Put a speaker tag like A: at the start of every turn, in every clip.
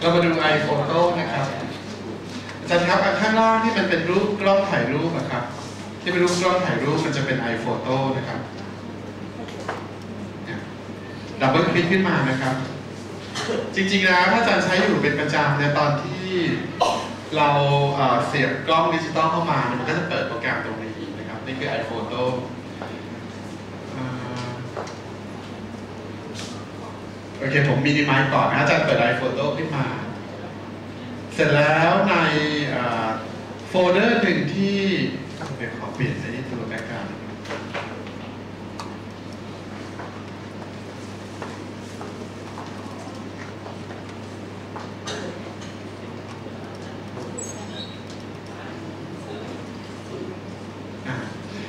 A: เรามาดู iPhoto นะครับอาจารย์ครับข้างล่างที่มันเป็นรูปกล้องถ่ายรูปนะครับ ที่เป็นรูปกล้องถ่ายรูปมันจะเป็น iPhoto นะครับดับเบิลคลิกขึ้นมานะครับ จริงๆแล้วถ้าอาจารย์ใช้อยู่เป็นประจำในยตอนที่เราเสียบกล้องดิจิตอลเข้ามา มันก็จะเปิดโปรแกรมตรงนี้นะครับ นี่คือ iPhoto โอเคผมมินิมายก่อนนะอาจารย์เปิด iPhoto ขึ้นมา เสร็จแล้วในโฟลเดอร์หนึ่งที่เดี๋ยวขอเปลี่ยนไอ้นี่ตัวแบ็กกราวด์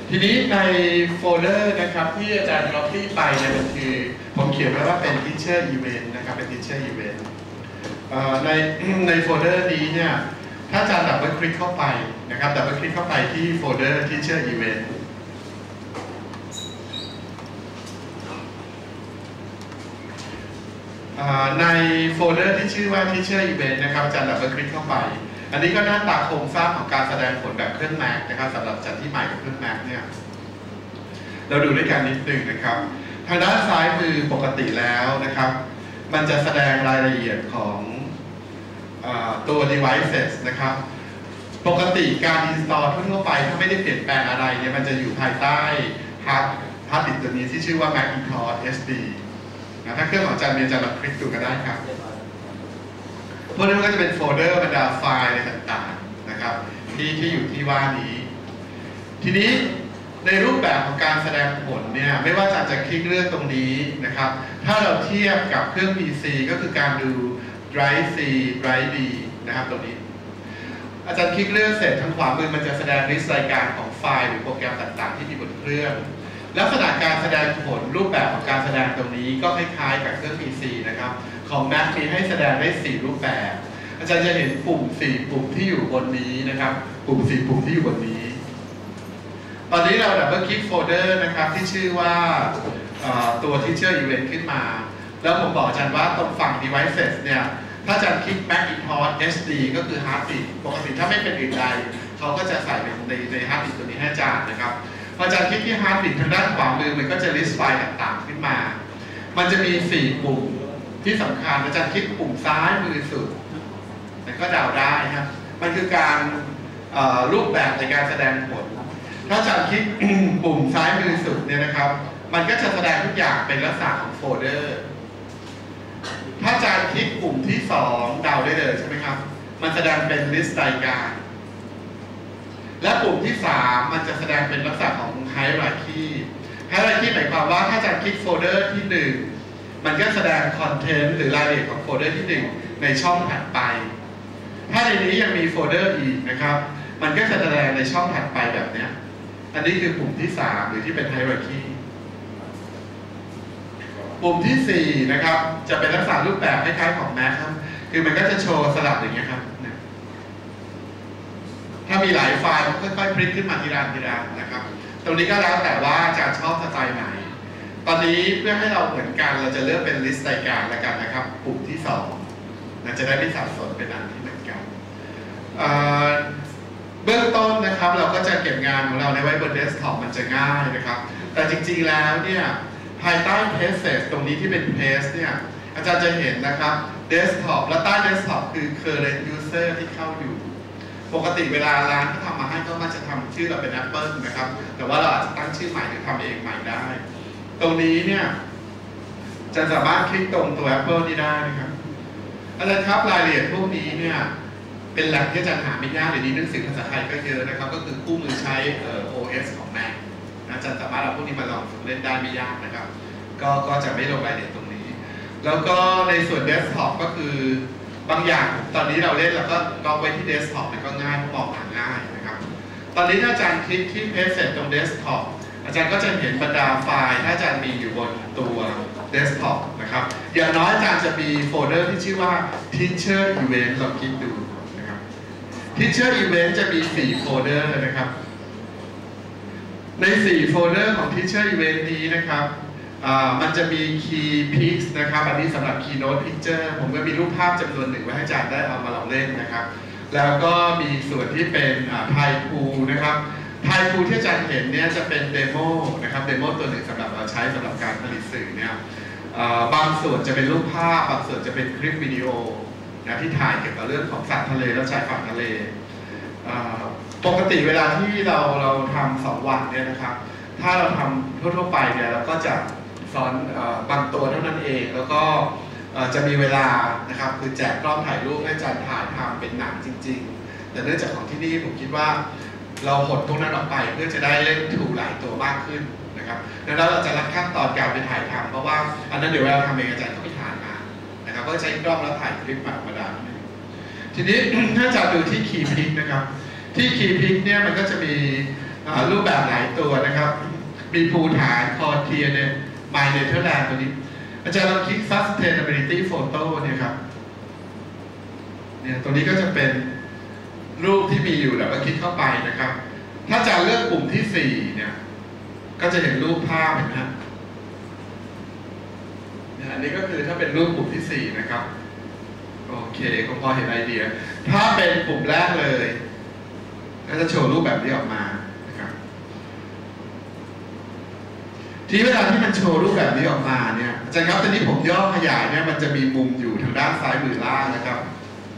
A: ทีนี้ในโฟลเดอร์นะครับที่อาจารย์ล็อกที่ไปเนี่ยมันคือ เขียนไว้ว่าเป็น teacher event นะครับเป็น teacher event ในในโฟลเดอร์นี้เนี่ยถ้าอาจารย์ดับเบิลคลิกเข้าไปนะครับดับเบิลคลิกเข้าไปที่โฟลเดอร์ teacher event ในโฟลเดอร์ที่ชื่อว่า teacher event นะครับอาจารย์ดับเบิลคลิกเข้าไป อันนี้ก็หน้าตาโครงสร้างของการแสดงผลแบบเครื่อง Mac นะครับสำหรับจัดที่ใหม่กับเครื่อง Mac เนี่ยเราดูด้วยกันนิดนึงนะครับ ทางด้านซ้ายมือปกติแล้วนะครับ มันจะแสดงรายละเอียดของอตัว devices นะครับ ปกติการ install ทั่วไปถ้าไม่ได้เปลี่ยนแปลงอะไรเนี่ยมันจะอยู่ภายใต้ฮาร์ดฮาร์ดดิสก์ตัวนี้ที่ชื่อว่า Macintosh SD นะถ้าเครื่องของอาจารย์เมียจะลองคลิกดูก็ได้ครับพวกนี้มันก็จะเป็นโฟลเดอร์บรรดาไฟล์อะไรต่างๆนะครับที่ที่อยู่ที่ว่านี้ ทีนี้ ในรูปแบบของการแสดงผลเนี่ยไม่ว่าอาจารย์จะคลิกเลือกตรงนี้นะครับ ถ้าเราเทียบกับเครื่อง PC ก็คือการดู Drive C Drive D นะครับตรงนี้ อาจารย์คลิกเลือกเสร็จทางขวามือมันจะแสดงลิสต์รายการของไฟล์หรือโปรแกรมต่างๆ ที่มีบนเครื่อง ลักษณะการแสดงผลรูปแบบของการแสดงตรงนี้ก็คล้ายๆกับเครื่อง PC นะครับของ Mac มีให้แสดงได้ 4 รูปแบบ อาจารย์จะเห็นปุ่ม 4 ปุ่มที่อยู่บนนี้นะครับ ปุ่ม 4 ปุ่มที่อยู่บนนี้ ตอนนี้เราดับเบิลคลิกโฟลเดอร์นะครับที่ชื่อว่าตัว Teacher Event ขึ้นมา แล้วผมบอกอาจารย์ว่าตรงฝั่ง Devices เนี่ย ถ้าอาจารย์คลิก Macintosh SD ก็คือ Hard Disk ปกติถ้าไม่เป็นอื่นใดเขาก็จะใส่ในในใน Hard Disk ตัวนี้ให้อาจารย์นะครับพออาจารย์คลิกที่ Hard Disk ทางด้านขวามือมันก็จะ list ไฟล์ต่างๆขึ้นมา มันจะมี 4 ปุ่มที่สำคัญอาจารย์คลิกปุ่มซ้ายมือสุดแต่ก็เดาได้ครับมันคือการรูปแบบในการแสดงผล ถ้าอาจารย์คลิกปุ่มซ้ายมือสุดเนี่ยนะครับ มันก็จะแสดงทุกอย่างเป็นลักษณะของโฟลเดอร์ ถ้าอาจารย์คลิกปุ่มที่สองเดาได้เลยใช่ไหมครับ มันแสดงเป็นลิสต์รายการ และปุ่มที่สามมันจะแสดงเป็นลักษณะของไฮรักี้ไฮรักี้หมายความว่าถ้าอาจารย์คลิกโฟลเดอร์ที่หนึ่งมันก็แสดงคอนเทนต์หรือรายละเอียดของโฟลเดอร์ที่หนึ่งในช่องถัดไป ถ้าในนี้ยังมีโฟลเดอร์อีกนะครับ มันก็จะแสดงในช่องถัดไปแบบเนี้ย อันนี้คือปุ่มที่3หรือที่เป็นไฮรักีปุ่มที่4นะครับ จะเป็นลักษณะรูปแบบคล้ายๆของ Mac ครับ คือมันก็จะโชว์สลับอย่างเงี้ยครับถ้ามีหลายไฟล์ก็ค่อยๆพลิกขึ้นมาทีละทีละนะครับ ตรงนี้ก็แล้วแต่ว่าอาจารย์ชอบสไตล์ไหน ตอนนี้เพื่อให้เราเหมือนกันเราจะเลือกเป็นลิสต์รายการแล้วกันนะครับปุ่มที่2นะจะได้ไม่สับสนเป็นอันที่เหมือนกันเเบื้องต้นนะครับเรา เก็บงานของเราในไว้บนเดสก์ท็อปมันจะง่ายนะครับ แต่จริงๆแล้วเนี่ยภายใต้ Pages ตรงนี้ที่เป็น Page เนี่ยอาจารย์จะเห็นนะครับเดสก์ท็อปและใต้เดสก์ท็อปคือ current user ที่เข้าอยู่ ปกติเวลาร้านที่ทำมาให้ก็มักจะทำชื่อเราเป็น Apple นะครับ แต่ว่าเราอาจจะตั้งชื่อใหม่หรือทำเองใหม่ได้ ตรงนี้เนี่ยจะสามารถคลิกตรงตัว Apple นี้ได้นะครับอาจารย์ครับรายละเอียดพวกนี้เนี่ย เป็นแหล่งที่อาจารย์หาไม่ยากเดี๋ยวนี้หนังสือภาษาไทยก็เยอะนะครับ ก็คือคู่มือใช้เอ่อ OS ของ Mac อาจารย์สามารถเอาพวกนี้มาลองฝึกเล่นได้ไม่ยากนะครับ ก็ก็จะไม่ลงรายละเอียดตรงนี้ แล้วก็ในส่วนเดสก์ท็อปก็คือบางอย่างตอนนี้เราเล่นแล้วก็ก็ไว้ที่เดสก์ท็อปมันก็ง่ายมองหาง่ายนะครับ ตอนนี้ถ้าอาจารย์คลิกที่เพจเสร็จตรงเดสก์ท็อปอาจารย์ก็จะเห็นบรรดาไฟล์ถ้าอาจารย์มีอยู่บนตัวเดสก์ท็อปนะครับอย่างน้อยอาจารย์จะมีโฟลเดอร์ที่ชื่อว่า Teacher Event ลองคลิกดู Teacher Event จะมี 4 โฟลเดอร์นะครับ ใน 4 โฟลเดอร์ของ Teacher Event นี้นะครับมันจะมี Key Picks นะครับ อันนี้สำหรับ Keynote Picture ผมก็มีรูปภาพจำนวนหนึ่งไว้ให้อาจารย์ได้เอามาลองเล่นนะครับ แล้วก็มีส่วนที่เป็นไทพูนะครับไทพูที่อาจารย์เห็นเนี่ยจะเป็นเดโมนะครับเดโมตัวหนึ่งสำหรับเอาใช้สำหรับการผลิตสื่อเนี่ยบางส่วนจะเป็นรูปภาพ บางส่วนจะเป็นคลิปวิดีโอ นะที่ถ่ายเกี่ยวกับเรื่องของสัตว์ทะเลและชายฝั่งทะเลปกติเวลาที่เราเราทำสองวันเนี่ยนะครับ ถ้าเราทำทั่วๆไปเนี่ยเราก็จะสอนอบางตัวเท่านั้นเอง แล้วก็จะมีเวลานะครับคือแจกกล้องถ่ายรูปให้อาจารย์ถ่ายทำเป็นหนังจริง ๆ แต่เนื่องจากของที่นี่ผมคิดว่าเราหดพวกนั้นออกไปเพื่อจะได้เล่นถูกหลายตัวมากขึ้นนะครับดังนั้นเราจะรัดขั้นตอนการไปถ่ายทำเพราะว่าอันนั้นเดี๋ยวเวลาทำเองอาจารย์ก็ไปถ่าย นะครับก็ใช้กล้องแล้วถ่ายคลิปมาธรรมดาทีนี้ถ้าอาจารย์ดูที่คีย์พิกนะครับ ที่คีย์พิกเนี่ยมันก็จะมีรูปแบบหลายตัวนะครับ มีภูฐานคอเทียเนี่ยไมเนเธอร์แลนด์ตัวนี้ อาจารย์ลองคลิก sustainability photo เนี่ยครับเนี่ยตัวนี้ก็จะเป็นรูปที่มีอยู่แล้วก็คลิกเข้าไปนะครับ ถ้าอาจารย์เลือกปุ่มที่สี่เนี่ยก็จะเห็นรูปภาพเห็นไหมฮะ อันนี้ก็คือถ้าเป็นรูปปุ่มที่สี่นะครับ โอเคคงพอเห็นไอเดีย ถ้าเป็นปุ่มแรกเลย ก็จะโชว์รูปแบบนี้ออกมานะครับ ที่เวลาที่มันโชว์รูปแบบนี้ออกมาเนี่ยอาจารย์ครับตอนนี้ผมย่อขยายเนี่ยมันจะมีมุมอยู่ทางด้านซ้ายมือล่างนะครับ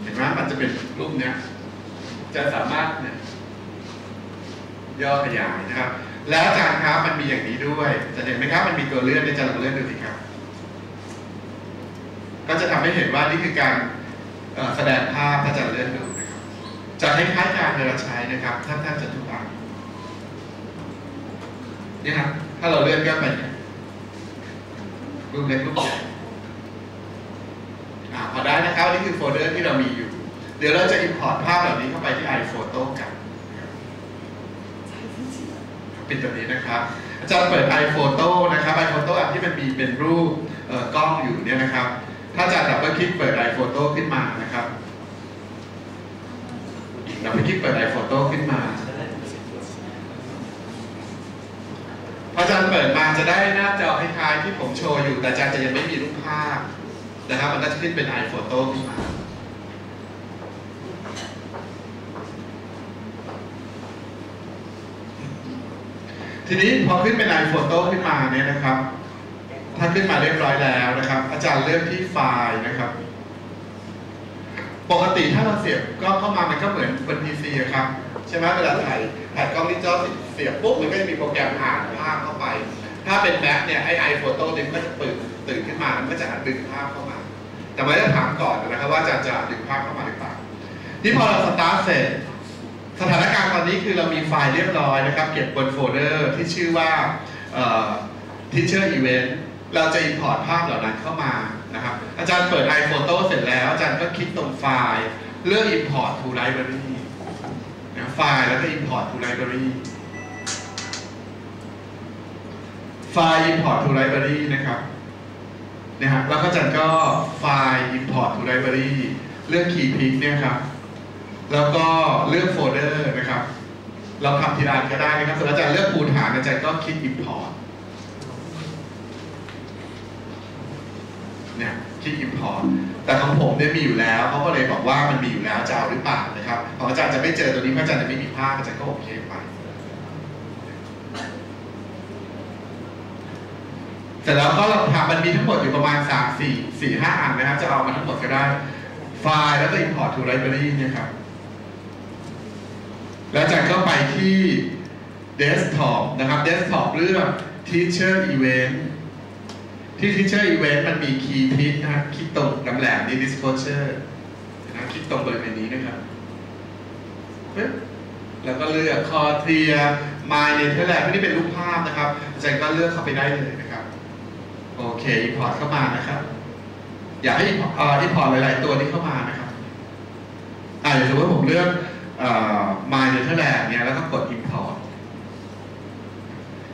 A: เห็นไหมมันจะเป็นรูปเนี้ยจะสามารถเนี่ยย่อขยายนะครับ แล้วอาจารย์ครับมันมีอย่างนี้ด้วยจะเห็นไหมครับมันมีตัวเลื่อนในจารย์ลองเลื่อนดูสิครับ ก็จะทำให้เห็นว่านี่คือการแสดงภาพถ้าอาจารย์เลื่อนดูนะครับจะคล้ายๆการเวลาใช้นะครับท่านท่านจะทุกอันนี่ครับถ้าเราเลื่อนก็ไปเนี่ยรูปเล็กรูปใหญ่อ่าพอได้นะครับนี่คือโฟลเดอร์ที่เรามีอยู่ เดี๋ยวเราจะ import ภาพเหล่านี้เข้าไปที่ iPhoto กันปิดตัวนี้นะครับอาจารย์เปิด iPhoto นะครับ iPhoto อันที่มันมีเป็นรูปกล้องอยู่เนี่ยนะครับ ถ้าอาจารย์ดับเบิลคลิกเปิด iPhoto ขึ้นมานะครับดับเบิลคลิกเปิด iPhoto ขึ้นมาพออาจารย์เปิดมาจะได้หน้าจอคล้ายๆที่ผมโชว์อยู่ แต่อาจารย์จะยังไม่มีรูปภาพนะครับ มันก็จะขึ้นเป็น iPhoto ขึ้นมาทีนี้พอขึ้นเป็น iPhoto ขึ้นมาเนี่ยนะครับ ถ้าขึ้นมาเรียบร้อยแล้วนะครับ อาจารย์เลือกที่ไฟล์นะครับ ปกติถ้าเราเสียบกล้องเข้ามามันก็เหมือนบน PC อะครับใช่ไหมเวลาถ่ายถ่ายกล้องที่จอเสียบปุ๊บมันก็จะมีโปรแกรมอ่านภาพเข้าไป ถ้าเป็นแม็กเนี่ยไอไอโฟโต้เนี่ยมันก็จะตื่นตื่นขึ้นมามันก็จะดึงภาพเข้ามา แต่ไม่ได้ถามก่อนนะครับ ว่าจะจะดึงภาพเข้ามาหรือเปล่าที่พอเราสตาร์ทเสร็จสถานการณ์ตอนนี้คือเรามีไฟล์เรียบร้อยนะครับ เก็บบนโฟลเดอร์ที่ชื่อว่าเอ่อ teacher event เราจะ import ภาพเหล่านั้นเข้ามานะครับ อาจารย์เปิด iPhoto เสร็จแล้ว อาจารย์ก็คลิกตรงไฟล์เลือก import to library นะไฟล์แล้วก็ import to library ไฟล์ import to library นะครับนะฮะแล้วก็อาจารย์ก็ไฟล์ import to library เลือก key pick เนี่ยครับ แล้วก็เลือกโฟลเดอร์นะครับ เราทำทีละอันก็ได้นะครับส่วนอาจารย์เลือกปูฐานอาจารย์ก็คลิก import เนี่ยคลิก import แต่ของผมเนี่ยมีอยู่แล้วเขาก็เลยบอกว่ามันมีอยู่แล้วจะเอาหรือเปล่านะครับของอาจารย์จะไม่เจอตัวนี้เพราะอาจารย์จะไม่มีภาพอาจารย์ก็โอเคไปเสร็จแล้วก็เราทำมันมีทั้งหมดอยู่ประมาณ 3 4 4 5อันนะครับ จะเอามาทั้งหมดก็ได้ไฟล์แล้วก็ import to library เนี่ยครับ แล้วอาจารย์ก็ไปที่ desktop นะครับ desktop เลือก teacher event ที่ teacher event มันมี key pick นะครับคลิกตรงแหลมนี้ disclosure นะคลิกตรงบริเวณนี้นะครับปึ๊บแล้วก็เลือก c o r t i a my netherland พวกนี้เป็นรูปภาพนะครับอาจารย์ก็เลือกเข้าไปได้เลยนะครับ โอเค import เข้ามานะครับ อยากให้อ่อ import หลาย ๆ ตัวนี้เข้ามานะครับอ่าอย่างสมมติว่าผมเลือกเอ่อ my netherland เนี่ยแล้วก็กด import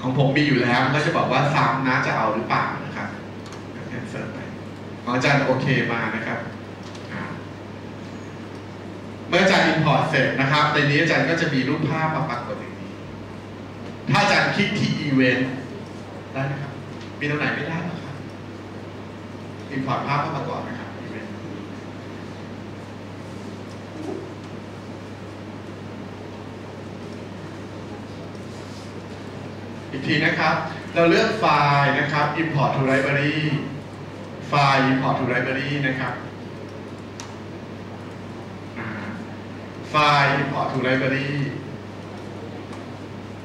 A: ของผมมีอยู่แล้วมันก็จะบอกว่าซ้ำนะจะเอาหรือเปล่านะครับแคนเซิลไป ของอาจารย์โอเคมานะครับเมื่ออาจารย์ import เสร็จนะครับในนี้อาจารย์ก็จะมีรูปภาพมาปรากฏอย่างนี้ ถ้าอาจารย์คลิกที่ event ได้นะครับ มีตรงไหนไม่ได้หรอครับ import ภาพเข้ามาก่อนนะครับ event อีกทีนะครับ เราเลือกไฟล์นะครับ import to library ไฟล์ import to library นะครับไฟล์ import to library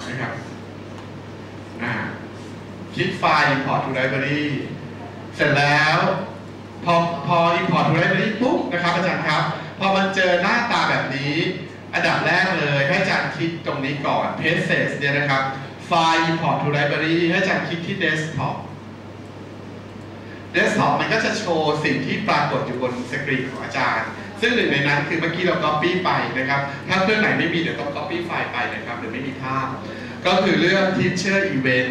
A: นะครับคลิกไฟล์ import to library เสร็จแล้ว พอพอ import to library ปุ๊บนะครับอาจารย์ครับ พอมันเจอหน้าตาแบบนี้ อันดับแรกเลย ให้อาจารย์คลิกตรงนี้ก่อน pages เนี่ยนะครับไฟล์ import to library ให้อาจารย์คลิกที่ desktop desktop มันก็จะโชว์สิ่งที่ปรากฏอยู่บนสกรีนของอาจารย์ ซึ่งหนึ่งในนั้นคือเมื่อกี้เรา copy ไปนะครับ ถ้าเครื่องไหนไม่มีเดี๋ยวต้อง copy ไฟล์ไปนะครับหรือไม่มีภาพ ก็คือเรื่อง teacher event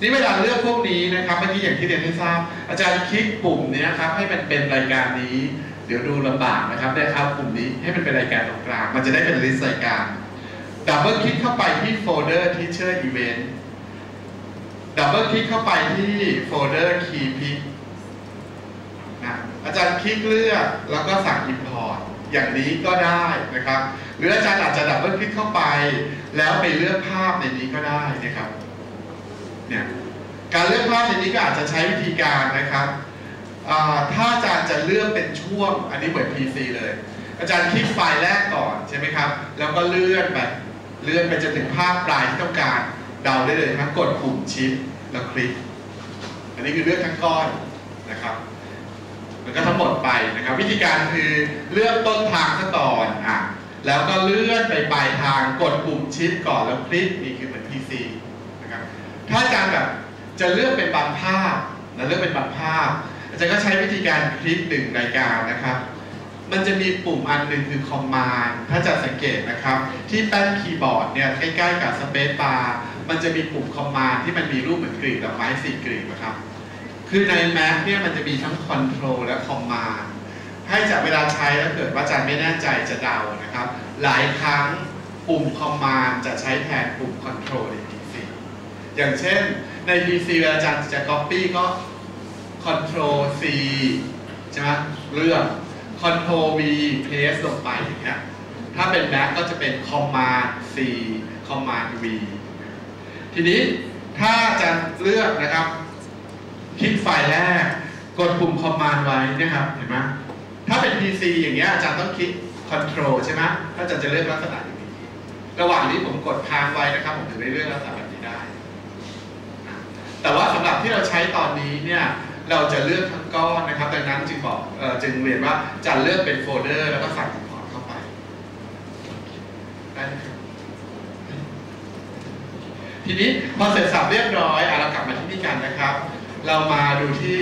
A: นี่เวลาเลือกพวกนี้นะครับเมื่อกี้อย่างที่เรียนให้ทราบ อาจารย์คลิกปุ่มนี้นะครับให้มันเป็นรายการนี้ เดี๋ยวดูลำบากนะครับได้ครับปุ่มนี้ให้มันเป็นรายการตรงกลาง มันจะได้เป็นลิสต์รายการดับเบิลคลิกเข้าไปที่โฟลเดอร์ teacher event ดับเบิลคลิกเข้าไปที่โฟลเดอร์ key pick นะอาจารย์คลิกเลือกแล้วก็สั่ง import อย่างนี้ก็ได้นะครับ หรืออาจารย์อาจจะดับเบิลคลิกเข้าไป แล้วไปเลือกภาพในนี้ก็ได้นะครับเนี่ยการเลือกภาพในนี้ก็อาจจะใช้วิธีการนะครับถ้าอาจารย์จะเลือกเป็นช่วงอันนี้เหมือน PC เลย อาจารย์คลิกไฟล์แรกก่อนใช่ไหมครับ แล้วก็เลื่อนไปเลื่อนไปจนถึงภาพปลายที่ต้องการ เดาได้เลยครับกดปุ่มชิปแล้วคลิก อันนี้คือเลือกทั้งก้อนนะครับแล้วก็ทั้งหมดไปนะครับ วิธีการคือเลือกต้นทางซะก่อนอะแล้วก็เลื่อนไปปลายทางกดปุ่มชิปก่อนแล้วคลิกนี่คือเหมือน PC นะครับถ้าอาจารย์แบบจะเลือกเป็นบางภาพนะเลือกเป็นบางภาพ อาจารย์ก็ใช้วิธีการคลิกหนึ่งรายการนะครับ มันจะมีปุ่มอันหนึ่งคือ command ถ้าจะสังเกตนะครับ ที่แป้นคีย์บอร์ดเนี่ยใกล้ๆกับ space bar มันจะมีปุ่ม command ที่มันมีรูปเหมือนกลีบดอกไม้สี่กลีบนะครับ คือใน Mac เนี่ยมันจะมีทั้ง control และ command ให้จากเวลาใช้แล้วเกิดว่าอาจารย์ไม่แน่ใจจะเดานะครับ หลายครั้งปุ่ม command จะใช้แทนปุ่ม control ใน PC อย่างเช่นใน PC เวลาอาจารย์จะ copy ก็ control C ใช่ไหมเลือก control V paste ลงไปอย่างเงี้ยถ้าเป็น Mac ก็จะเป็น command C command V ทีนี้ถ้าจะเลือกนะครับ คลิกไฟล์แรก กดปุ่ม command ไว้นะครับเห็นไหมถ้าเป็น PC อย่างเงี้ยอาจารย์ต้องคลิก control ใช่ไหมถ้าอาจารย์จะเลือกลักษณะอย่างนี้ระหว่างนี้ผมกดค้างไว้นะครับ ผมถึงได้เลือกลักษณะแบบนี้ได้ แต่ว่าสำหรับที่เราใช้ตอนนี้เนี่ยเราจะเลือกทั้งก้อนนะครับดังนั้นจึงบอกอจึงเรียนว่าจะเลือกเป็นโฟลเดอร์ แล้วก็สั่ง import เข้าไปได้ไหมครับ ทีนี้พอเสร็จสับเรียบร้อยอเรากลับมาที่นี่กันนะครับ เรามาดูที่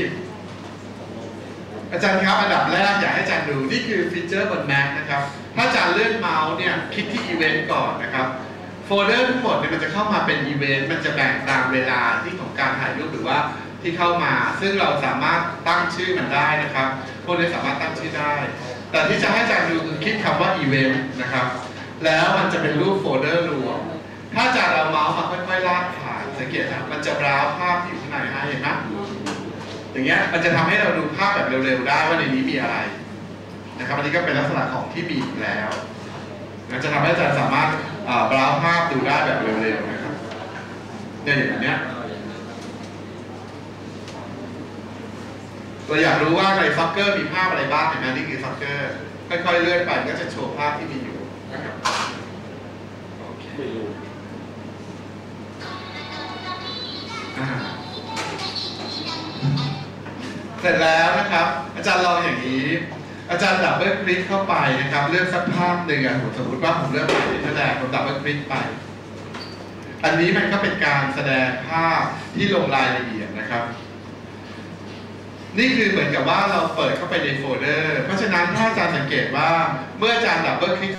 A: อาจารย์ครับอันดับแรกอยากให้อาจารย์ดูนี่คือฟีเจอร์บน Mac นะครับ ถ้าอาจารย์เลื่อนเมาส์เนี่ยคลิกที่อีเวนต์ก่อนนะครับโฟลเดอร์ทั้งหมดเนี่ยมันจะเข้ามาเป็นอีเวนต์มันจะแบ่งตามเวลาที่ของการถ่ายรูปหรือว่าที่เข้ามา ซึ่งเราสามารถตั้งชื่อมันได้นะครับพวกนี้สามารถตั้งชื่อได้ แต่ที่จะให้อาจารย์ดูคือคลิกคำว่าอีเวนต์นะครับ แล้วมันจะเป็นรูปโฟลเดอร์รวม ถ้าอาจารย์เอา สังเกตนะมันจะบราวภาพที่อยู่ข้างในให้เห็นไหมอย่างเงี้ยมันจะทำให้เราดูภาพแบบเร็วๆได้ว่าในนี้มีอะไรนะครับอันนี้ก็เป็นลักษณะของที่มีอยู่แล้วมันจะทำให้อาจารย์สามารถบราวภาพดูได้แบบเร็วๆนะครับเนี่ยอย่างเนี้ยเราอยากรู้ว่าในซักเกอร์มีภาพอะไรบ้างเห็นไหมนี่คือซักเกอร์ค่อยๆเลื่อนไปก็จะโชว์ภาพที่มี เสร็จแล้วนะครับ อาจารย์ลองอย่างนี้ อาจารย์ดับเบิลคลิกเข้าไปนะครับ เลือกสักภาพหนึ่งอะผมสมมติว่าผมเลือกไปนั่นแหละผมดับเบิลคลิกไป อันนี้มันก็เป็นการแสดงภาพที่ลงรายละเอียดนะครับ นี่คือเหมือนกับว่าเราเปิดเข้าไปในโฟลเดอร์ เพราะฉะนั้นถ้าอาจารย์สังเกตว่าเมื่ออาจารย์ดับเบิลคลิก